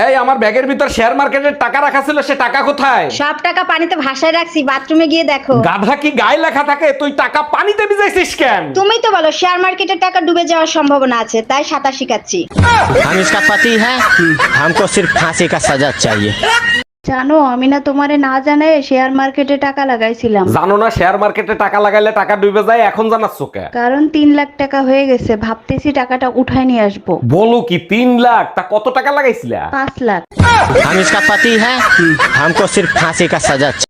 এই আমার ব্যাগের ভিতর শেয়ার মার্কেটের টাকা রাখা ছিল সে টাকা কোথায় সব টাকা পানিতে ভাসায় রাখছি বাথরুমে গিয়ে দেখো গাধা কি গায়ে লেখা থাকে তুই টাকা পানিতে ভিজাইছিস কেন তুমি তো বলো শেয়ার মার্কেটের টাকা ডুবে যাওয়ার সম্ভাবনা আছে তাই সাঁতার শিখাচ্ছি हम इसका पति है हमको सिर्फ फांसी का सजा चाहिए জানো আমি না তোমারে না জানাই শেয়ার মার্কেটে টাকা লাগাইছিলাম জানো না শেয়ার মার্কেটে টাকা লাগাইলে টাকা ডুবে যায় এখন জানাচ্ছ কে কারণ তিন লাখ টাকা হয়ে গেছে ভাবতেছি টাকাটা উঠাই নিয়ে আসবো বলো কি তিন লাখ তা কত টাকা লাগাইছিলা পাঁচ লাখ हम इसका पति है हमको सिर्फ फांसी का सजा चाहिए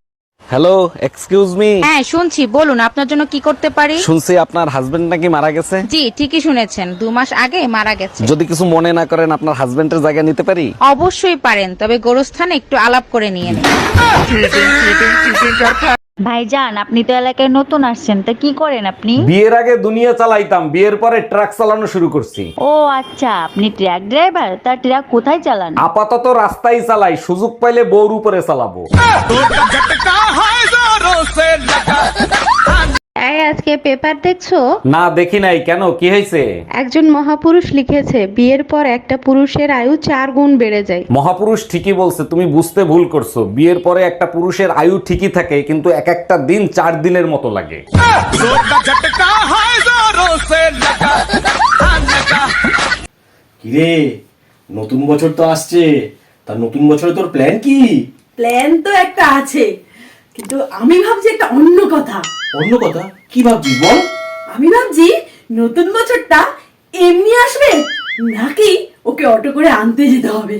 হ্যালো এক্সকিউজ মি হ্যাঁ শুনছি বলুন আপনার জন্য কি করতে পারি? শুনছি আপনার হাজবেন্ড নাকি মারা গেছে? জি ঠিকই শুনেছেন দু মাস আগে মারা গেছে। যদি কিছু মনে না করেন আপনার হাজবেন্ডের জায়গা নিতে পারি? অবশ্যই পারেন তবে গোরস্থানে একটু আলাপ করে নিয়ে নিন। ভাইজান আপনি তো এলাকায় নতুন আসছেন তা কি করেন আপনি? বিয়ের আগে দুনিয়া চালাইতাম বিয়ের পরে ট্রাক চালানো শুরু করছি। ও আচ্ছা আপনি ট্রাক ড্রাইভার? তা ট্রাক কোথায় চালান? আপাতত রাস্তায় চালাই সুযোগ পাইলে বউর উপরে চালাবো। এই আজকে পেপার দেখছ? না দেখি নাই। কেন? কি হয়েছে? একজন মহাপুরুষ লিখেছে বিয়ের পর একটা পুরুষের আয়ু চার গুণ বেড়ে যায়। মহাপুরুষ ঠিকই বলছে তুমি বুঝতে ভুল করছ। বিয়ের পরে একটা পুরুষের আয়ু ঠিকই থাকে কিন্তু এক একটা দিন চার দিনের মতো লাগে। কিরে নতুন বছর তো আসছে। তা নতুন বছরে তোর প্ল্যান কি? প্ল্যান তো একটা আছে। কিন্তু আমি ভাবছি একটা অন্য কথা। অন্য কথা? কি ভাবছি বল। আমি ভাবছি নতুন বছরটা এমনি আসবে নাকি ওকে অটো করে আনতে যেতে হবে?